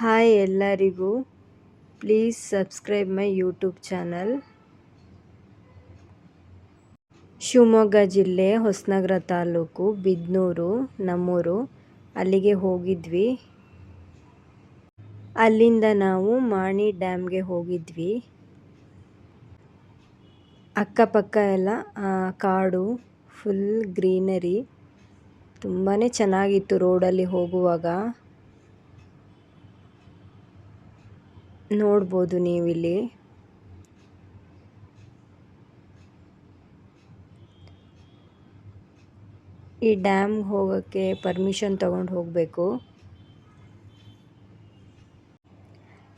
Hi ಎಲ್ಲರಿಗೂ. Please subscribe my YouTube channel Shivamogga ಜಿಲ್ಲೆ ಹೊಸನಗರ ತಾಲೂಕು, ಬಿದ್ನೂರು, ನಮ್ಮೂರು. ಅಲ್ಲಿಗೆ ಹೋಗಿದ್ವಿ. ಅಲ್ಲಿಂದ ನಾವು ಮಾಣಿ ಡ್ಯಾಮ್ಗೆ ಹೋಗಿದ್ವಿ. ಅಕ್ಕಪಕ್ಕ ಎಲ್ಲ ಕಾಡು ಫುಲ್ ಗ್ರೀನರಿ ತುಂಬಾ ಚೆನ್ನಾಗಿತ್ತು ರೋಡಲ್ಲಿ ಹೋಗುವಾಗ. ನೋಡ್ಬೋದು ನೀವಿಲ್ಲಿ. ಈ ಡ್ಯಾಮ್ಗೆ ಹೋಗೋಕ್ಕೆ ಪರ್ಮಿಷನ್ ತಗೊಂಡು ಹೋಗಬೇಕು.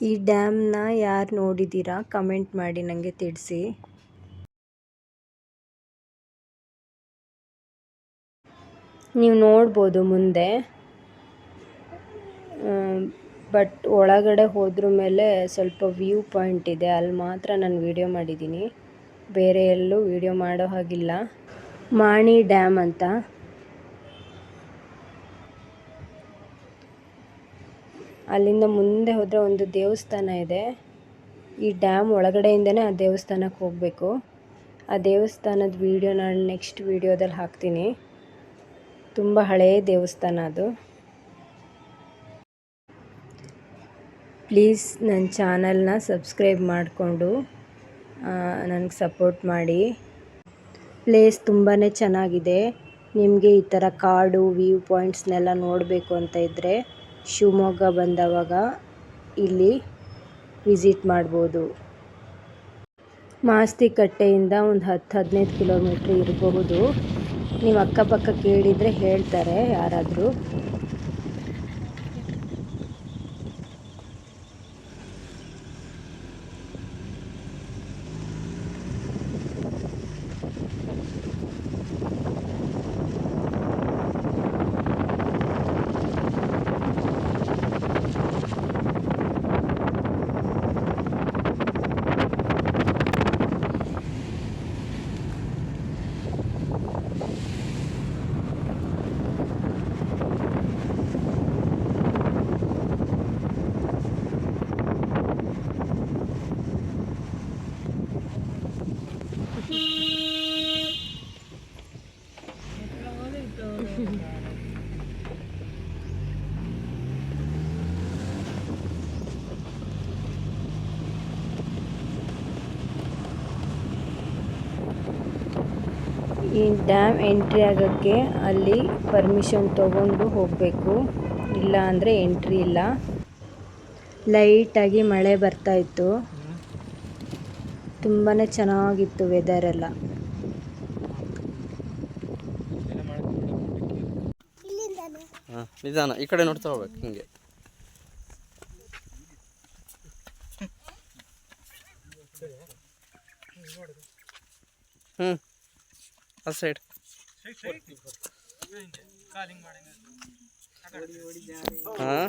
ಈ ಡ್ಯಾಮ್ನ ಯಾರು ನೋಡಿದ್ದೀರಾ ಕಮೆಂಟ್ ಮಾಡಿ ನನಗೆ ತಿಳಿಸಿ. ನೀವು ನೋಡ್ಬೋದು ಮುಂದೆ. ಬಟ್ ಒಳಗಡೆ ಹೋದ್ರ ಮೇಲೆ ಸ್ವಲ್ಪ ವ್ಯೂ ಪಾಯಿಂಟ್ ಇದೆ. ಅಲ್ಲಿ ಮಾತ್ರ ನಾನು ವೀಡಿಯೋ ಮಾಡಿದ್ದೀನಿ. ಬೇರೆ ಎಲ್ಲೂ ವೀಡಿಯೋ ಮಾಡೋ ಹಾಗಿಲ್ಲ. ಮಾಣಿ ಡ್ಯಾಮ್ ಅಂತ. ಅಲ್ಲಿಂದ ಮುಂದೆ ಹೋದರೆ ಒಂದು ದೇವಸ್ಥಾನ ಇದೆ. ಈ ಡ್ಯಾಮ್ ಒಳಗಡೆಯಿಂದನೇ ಆ ದೇವಸ್ಥಾನಕ್ಕೆ ಹೋಗಬೇಕು. ಆ ದೇವಸ್ಥಾನದ ವೀಡಿಯೋ ನಾನು ನೆಕ್ಸ್ಟ್ ವೀಡಿಯೋದಲ್ಲಿ ಹಾಕ್ತೀನಿ. ತುಂಬ ಹಳೆಯ ದೇವಸ್ಥಾನ ಅದು. ಪ್ಲೀಸ್ ನನ್ನ ಚಾನಲ್ನ ಸಬ್ಸ್ಕ್ರೈಬ್ ಮಾಡಿಕೊಂಡು ನನಗೆ ಸಪೋರ್ಟ್ ಮಾಡಿ. ಪ್ಲೇಸ್ ತುಂಬಾ ಚೆನ್ನಾಗಿದೆ. ನಿಮಗೆ ಈ ಥರ ಕಾಡು, ವ್ಯೂ ಪಾಯಿಂಟ್ಸ್ನೆಲ್ಲ ನೋಡಬೇಕು ಅಂತ ಇದ್ದರೆ ಶಿವಮೊಗ್ಗ ಬಂದವಾಗ ಇಲ್ಲಿ ವಿಸಿಟ್ ಮಾಡ್ಬೋದು. ಮಾಸ್ತಿಕಟ್ಟೆಯಿಂದ ಒಂದು ಹತ್ತು, ಹದಿನೈದು ಕಿಲೋಮೀಟ್ರ್ ಇರಬಹುದು ನೀವು ಅಕ್ಕಪಕ್ಕ ಕೇಳಿದರೆ ಹೇಳ್ತಾರೆ ಯಾರಾದರೂ. ಈ ಡ್ಯಾಮ್ ಎಂಟ್ರಿ ಆಗೋಕ್ಕೆ ಅಲ್ಲಿ ಪರ್ಮಿಷನ್ ತೊಗೊಂಡು ಹೋಗಬೇಕು. ಇಲ್ಲ ಅಂದರೆ ಎಂಟ್ರಿ ಇಲ್ಲ. ಲೈಟಾಗಿ ಮಳೆ ಬರ್ತಾ ಇತ್ತು. ತುಂಬಾ ಚೆನ್ನಾಗಿತ್ತು ವೆದರ್ ಎಲ್ಲ. ನಿಧಾನ. ಈ ಕಡೆ ನೋಡ್ತಾ ಹೋಗ್ಬೇಕು ಹಿಂಗೆ. ಹ್ಞೂ ಆ ಸೈಡ್ ಹಾಂ?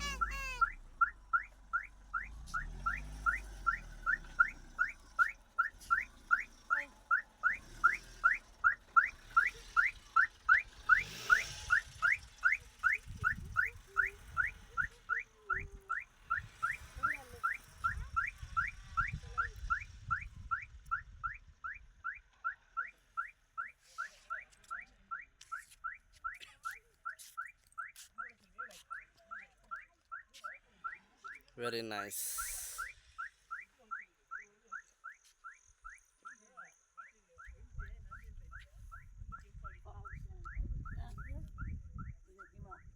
ವೆರಿ ನೈಸ್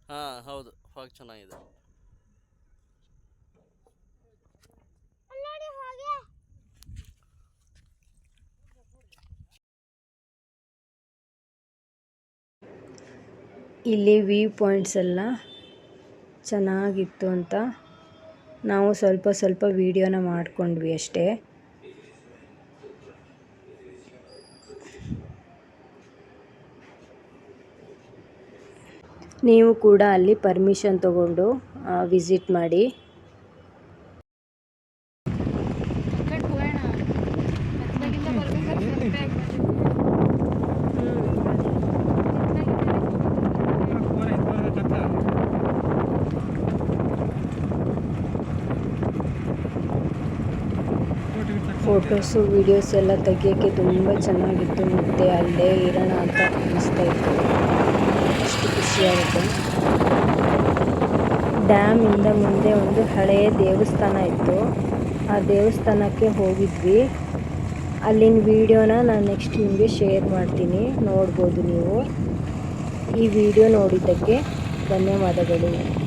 ಹಾಂ ಹೌದು. ಫಾಗ್ ಚೆನ್ನಾಗಿದೆ. ಇಲ್ಲಿ ವ್ಯೂ ಪಾಯಿಂಟ್ಸ್ ಎಲ್ಲ ಚೆನ್ನಾಗಿತ್ತು ಅಂತ ನಾವು ಸ್ವಲ್ಪ ಸ್ವಲ್ಪ ವೀಡಿಯೋನ ಮಾಡಿಕೊಂಡ್ವಿ ಅಷ್ಟೇ. ನೀವು ಕೂಡ ಅಲ್ಲಿ ಪರ್ಮಿಷನ್ ತಗೊಂಡು ವಿಸಿಟ್ ಮಾಡಿ. ಫೋಟೋಸು, ವೀಡಿಯೋಸ್ ಎಲ್ಲ ತೆಗಿಯೋಕ್ಕೆ ತುಂಬ ಚೆನ್ನಾಗಿತ್ತು. ಮತ್ತು ಅಲ್ಲೇ ಇರೋಣ ಅಂತ ಅನ್ನಿಸ್ತಾ ಇತ್ತು. ಅಷ್ಟು ಖುಷಿಯಾಗುತ್ತೆ. ಡ್ಯಾಮಿಂದ ಮುಂದೆ ಒಂದು ಹಳೆಯ ದೇವಸ್ಥಾನ ಇತ್ತು. ಆ ದೇವಸ್ಥಾನಕ್ಕೆ ಹೋಗಿದ್ವಿ. ಅಲ್ಲಿನ ವೀಡಿಯೋನ ನಾನು ನೆಕ್ಸ್ಟ್ ನಿಮಗೆ ಶೇರ್ ಮಾಡ್ತೀನಿ. ನೋಡ್ಬೋದು ನೀವು. ಈ ವಿಡಿಯೋ ನೋಡಿದ್ದಕ್ಕೆ ಧನ್ಯವಾದಗಳು.